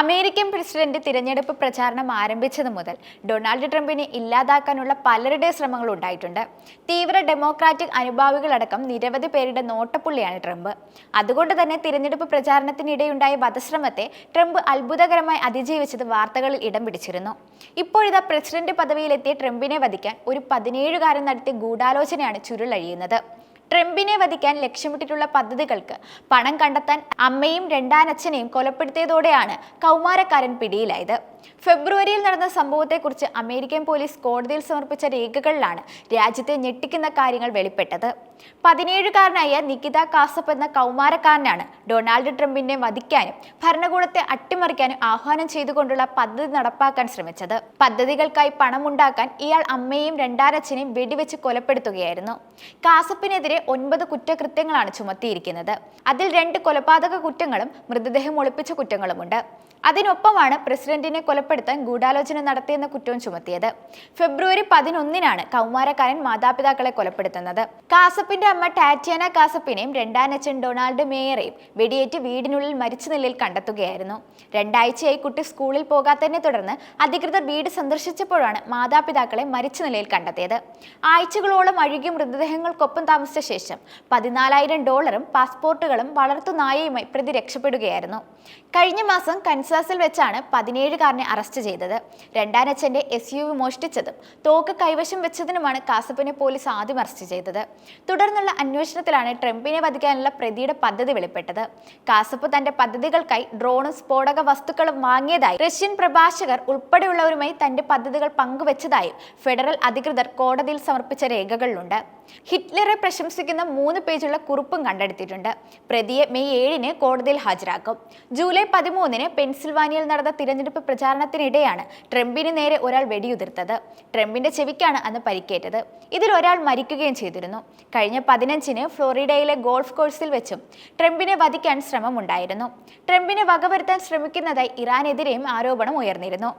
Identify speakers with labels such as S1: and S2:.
S1: American president തിരഞ്ഞെടുപ്പ് പ്രചാരണം ആരംഭിച്ചത് മുതൽ ഡൊണാൾഡ് ട്രംപിനെ ഇല്ലാതാക്കാനുള്ള പലരുടെ ശ്രമങ്ങൾ ഉണ്ടായിട്ടുണ്ട്. തീവ്ര ഡെമോക്രാറ്റിക് അനുഭാവികളടക്കം നിരവധി പേരുടെ നോട്ടപ്പുള്ളിയാണ് ട്രംപ്. അതുകൊണ്ട് തന്നെ തിരഞ്ഞെടുപ്പ് പ്രചാരണത്തിനിടെയുണ്ടായ വധശ്രമത്തെ ട്രംപ് അത്ഭുതകരമായി അതിജീവിച്ചത് വാർത്തകളിൽ ഇടം പിടിച്ചിരുന്നു. ഇപ്പോഴിതാ പ്രസിഡന്റ് പദവിയിലെത്തിയ ട്രംപിനെ വധിക്കാൻ ഒരു പതിനേഴുകാരൻ നടത്തിയ ഗൂഢാലോചനയാണ് ചുരുളഴിയുന്നത്. ട്രംപിനെ വധിക്കാൻ ലക്ഷ്യമിട്ടിട്ടുള്ള പദ്ധതികൾക്ക് പണം കണ്ടെത്താൻ അമ്മയും രണ്ടാനച്ഛനെയും കൊലപ്പെടുത്തിയതോടെയാണ് കൗമാരക്കാരൻ പിടിയിലായത്. ഫെബ്രുവരിയിൽ നടന്ന സംഭവത്തെക്കുറിച്ച് അമേരിക്കൻ പോലീസ് കോടതിയിൽ സമർപ്പിച്ച രേഖകളിലാണ് രാജ്യത്തെ ഞെട്ടിക്കുന്ന കാര്യങ്ങൾ വെളിപ്പെട്ടത്. പതിനേഴുകാരനായ നികിത കാസപ്പ് എന്ന കൗമാരക്കാരനാണ് ഡൊണാൾഡ് ട്രംപിനെ വധിക്കാനും ഭരണകൂടത്തെ അട്ടിമറിക്കാനും ആഹ്വാനം ചെയ്തുകൊണ്ടുള്ള പദ്ധതി നടപ്പാക്കാൻ ശ്രമിച്ചത്. പദ്ധതികൾക്കായി പണമുണ്ടാക്കാൻ ഇയാൾ അമ്മയെയും രണ്ടാരച്ഛനെയും വെടിവെച്ച് കൊലപ്പെടുത്തുകയായിരുന്നു. കാസപ്പിനെതിരെ ഒൻപത് കുറ്റകൃത്യങ്ങളാണ് ചുമത്തിയിരിക്കുന്നത്. അതിൽ രണ്ട് കൊലപാതക കുറ്റങ്ങളും മൃതദേഹം ഒളിപ്പിച്ച കുറ്റങ്ങളുമുണ്ട്. അതിനൊപ്പമാണ് പ്രസിഡന്റിനെ കൊലപ്പെടുത്താൻ ഗൂഢാലോചന നടത്തിയെന്ന കുറ്റവും ചുമത്തിയത്. ഫെബ്രുവരി പതിനൊന്നിനാണ് കൗമാരക്കാരൻ മാതാപിതാക്കളെ കൊലപ്പെടുത്തുന്നത്. കാസപ്പിന്റെ അമ്മ ടാറ്റിയാന കാസപ്പിനെയും രണ്ടാനച്ഛൻ ഡൊണാൾഡ് മേയറെയും വെടിയേറ്റ് വീടിനുള്ളിൽ മരിച്ച നിലയിൽ കണ്ടെത്തുകയായിരുന്നു. രണ്ടാഴ്ചയായി കുട്ടി സ്കൂളിൽ പോകാത്തതിനെ തുടർന്ന് അധികൃതർ വീട് സന്ദർശിച്ചപ്പോഴാണ് മാതാപിതാക്കളെ മരിച്ച നിലയിൽ കണ്ടെത്തിയത്. ആഴ്ചകളോളം അഴുകിയ മൃതദേഹങ്ങൾക്കൊപ്പം താമസിച്ച ശേഷം പതിനാലായിരം ഡോളറും പാസ്പോർട്ടുകളും വളർത്തു നായയുമായി പ്രതി രക്ഷപ്പെടുകയായിരുന്നു. കഴിഞ്ഞ മാസം കൻസാസിൽ വെച്ചാണ് പതിനേഴുകാരനെ അറസ്റ്റ് ചെയ്തത്. രണ്ടാനച്ഛന്റെ എസ് യു വി മോഷ്ടിച്ചതും തോക്ക് കൈവശം വെച്ചതിനുമാണ് കാസപ്പിനെ പോലീസ് ആദ്യം അറസ്റ്റ് ചെയ്തത്. തുടർന്നുള്ള അന്വേഷണത്തിലാണ് ട്രംപിനെ വധിക്കാനുള്ള പ്രതിയുടെ പദ്ധതി വെളിപ്പെട്ടത്. കാസപ്പ് തന്റെ പദ്ധതികൾക്കായി ഡ്രോണും സ്ഫോടക വസ്തുക്കളും വാങ്ങിയതായി റഷ്യൻ പ്രഭാഷകർ ഉൾപ്പെടെയുള്ളവരുമായി തന്റെ പദ്ധതികൾ പങ്കുവച്ചതായും ഫെഡറൽ അധികൃതർ കോടതിയിൽ സമർപ്പിച്ച രേഖകളിലുണ്ട്. ഹിറ്റ്ലറെ പ്രശംസിക്കുന്ന മൂന്ന് പേജുള്ള കുറിപ്പും കണ്ടെടുത്തിട്ടുണ്ട്. പ്രതിയെ മെയ് ഏഴിന് കോടതിയിൽ ഹാജരാക്കും. ജൂലൈ പതിമൂന്നിന് പെൻസിൽവാനിയയിൽ നടന്ന തിരഞ്ഞെടുപ്പ് പ്രചാരണത്തിനിടെയാണ് ട്രംപിന് നേരെ ഒരാൾ വെടിയുതിർത്തത്. ട്രംപിന്റെ ചെവിക്കാണ് അന്ന് പരിക്കേറ്റത്. ഇതിൽ ഒരാൾ മരിക്കുകയും ചെയ്തിരുന്നു. കഴിഞ്ഞ പതിനഞ്ചിന് ഫ്ലോറിഡയിലെ ഗോൾഫ് കോഴ്സിൽ വെച്ചും ട്രംപിനെ വധിക്കാൻ ശ്രമമുണ്ടായിരുന്നു. ട്രംപിനെ വകവരുത്താൻ ശ്രമിക്കുന്നതായി ഇറാനെതിരെയും ആരോപണം ഉയർന്നിരുന്നു.